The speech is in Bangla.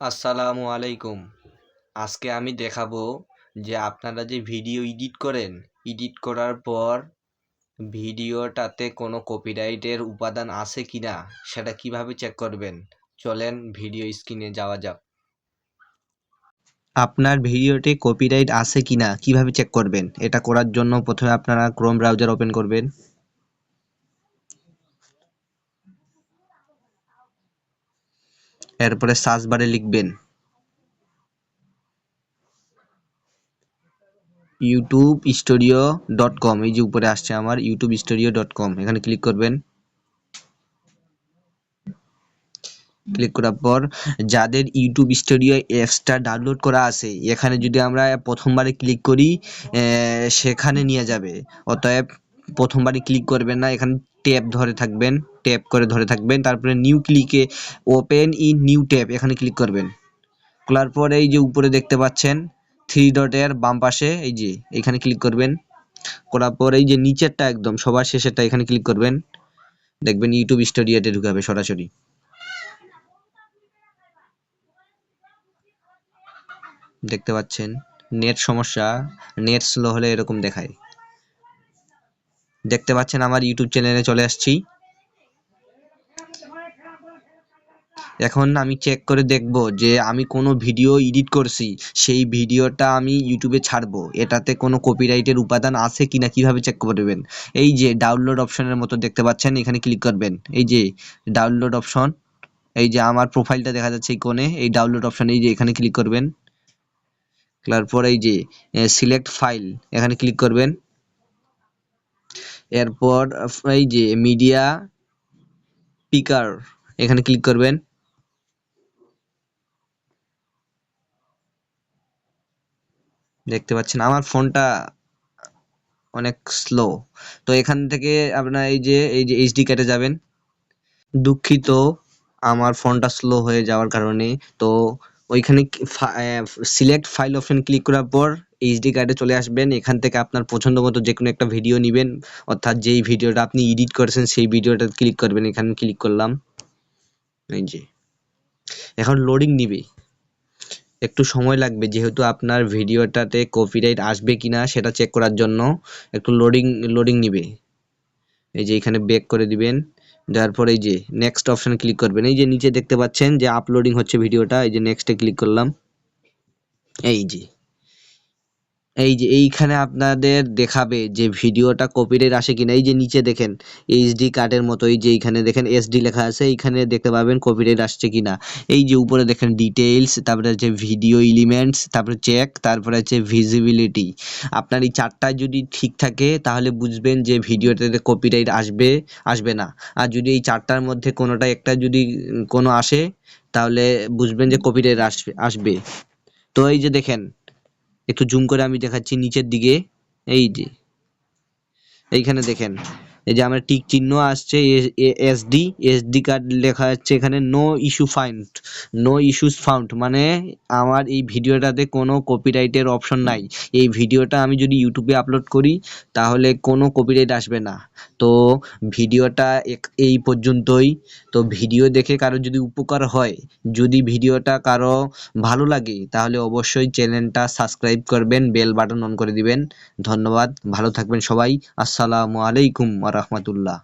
আসসালামু আলাইকুম। আজকে আমি দেখাবো যে আপনারা যে ভিডিও এডিট করেন, এডিট করার পর ভিডিওটাতে কোনো কপিরাইটের উপাদান আছে কিনা, সেটা কীভাবে চেক করবেন? চলেন ভিডিও স্ক্রিনে যাওয়া যাক। আপনার ভিডিওতে কপিরাইট আছে কি না কীভাবে চেক করবেন? এটা করার জন্য প্রথমে আপনারা ক্রোম ব্রাউজার ওপেন করবেন। এরপরে সার্চ বারে লিখবেন। ইউটিউব স্টুডিও ডট কম এই যে উপরে আসছে আমার ইউটিউব স্টুডিও ডট কম এখানে ক্লিক করবেন। ক্লিক করার পর যাদের ইউটিউব স্টুডিও অ্যাপসটা ডাউনলোড করা আছে, এখানে যদি আমরা প্রথমবারে ক্লিক করি সেখানে নিয়ে যাবে। অতএব প্রথমবারে ক্লিক করবেন না, এখানে ট্যাব ধরে থাকবেন ট্যাপ করে ধরে থাকবেন, তারপরে নিউ ক্লিকে ওপেন ইন নিউ ট্যাব এখানে ক্লিক করবেন। খোলার পর এই যে উপরে দেখতে পাচ্ছেন থ্রি ডটের বাম পাশে, এই যে এখানে ক্লিক করবেন। করার পর এই যে নিচেরটা একদম, সবার শেষেরটা এখানে ক্লিক করবেন। দেখবেন ইউটিউব স্টুডিওতে ঢুকাবে সরাসরি। দেখতে পাচ্ছেন নেট সমস্যা নেট স্লো হলে এরকম দেখায়। দেখতে পাচ্ছেন আমার ইউটিউব চ্যানেলে চলে আসছি। এখন আমি চেক করে দেখব যে আমি কোনো ভিডিও এডিট করছি, সেই ভিডিওটা আমি ইউটিউবে ছাড়বো। এটাতে কোনো কপিরাইটের উপাদান আছে কিনা, কীভাবে চেক করবেন? এই যে ডাউনলোড অপশনের মতো দেখতে পাচ্ছেন, এখানে ক্লিক করবেন। এই যে ডাউনলোড অপশন এই যে আমার প্রোফাইলটা দেখা যাচ্ছে এই কোণে, এই ডাউনলোড অপশন এই যে এখানে ক্লিক করবেন। তারপর এই যে সিলেক্ট ফাইল এখানে ক্লিক করবেন। এরপর এই যে মিডিয়া পিকার এখানে ক্লিক করবেন। দেখতে পাচ্ছেন, আমার ফোনটা অনেক স্লো তো এখান থেকে আপনার এই যে এই যে এইচডি কেটে যাবেন। দুঃখিত, আমার ফোনটা স্লো হয়ে যাওয়ার কারণে। তো ওইখানে সিলেক্ট ফাইল অপশন ক্লিক করার পর এইচডি কার্ডে চলে আসবেন। এখান থেকে আপনার পছন্দ মতো যে কোনো একটা ভিডিও নেবেন। অর্থাৎ যেই ভিডিওটা আপনি এডিট করেছেন, সেই ভিডিওটা ক্লিক করবেন। এখানে ক্লিক করলাম। এই যে। এখন লোডিং নিবে। একটু সময় লাগবে, যেহেতু আপনার ভিডিওটাতে কপিরাইট আসবে কিনা সেটা চেক করার জন্য। একটু লোডিং লোডিং নিবে। এই যে এখানে বেক করে দিবেন। দেওয়ার পরে এই যে নেক্সট অপশানে ক্লিক করবেন। এই যে নিচে দেখতে পাচ্ছেন যে আপলোডিং হচ্ছে ভিডিওটা, এই যে নেক্সটে ক্লিক করলাম। এই যে। এই যে এইখানে আপনাদের দেখাবে যে ভিডিওটা কপিরাইট আসে কিনা। এই যে নিচে দেখেন এইচডি কার্ডের মতো, এই যে এইখানে দেখেন এসডি লেখা আছে, এইখানে দেখতে পাবেন কপিরাইট আসছে কিনা। এই যে উপরে দেখেন ডিটেইলস তারপরে হচ্ছে ভিডিও এলিমেন্টস তারপরে চেক তারপরে হচ্ছে ভিজিবিলিটি আপনার এই চারটা যদি ঠিক থাকে, তাহলে বুঝবেন যে ভিডিওটাতে কপিরাইট আসবে আসবে না। আর যদি এই চারটার মধ্যে কোনোটা একটা যদি কোনো আসে, তাহলে বুঝবেন যে কপিরাইট আসবে আসবে। তো এই যে দেখেন একটু জুম করে আমি দেখাচ্ছি নিচের দিকে এই যে। এইখানে দেখেন এই যে আমার টিক চিহ্ন আসছে এসডি এসডি কার্ড লেখা যাচ্ছে এখানে no issue find no issues found মানে আমার এই ভিডিওটাতে কোনো কপিরাইটের অপশন নাই। এই ভিডিওটা আমি যদি ইউটিউবে আপলোড করি, তাহলে কোনো কপিরাইট আসবে না। তো ভিডিওটা এই পর্যন্তই। তো ভিডিও দেখে কারও যদি উপকার হয়, যদি ভিডিওটা কারও ভালো লাগে, তাহলে অবশ্যই চ্যানেলটা সাবস্ক্রাইব করবেন বেল বাটন অন করে দিবেন। ধন্যবাদ, ভালো থাকবেন সবাই। আসসালামু আলাইকুম রহমতুল্লাহ।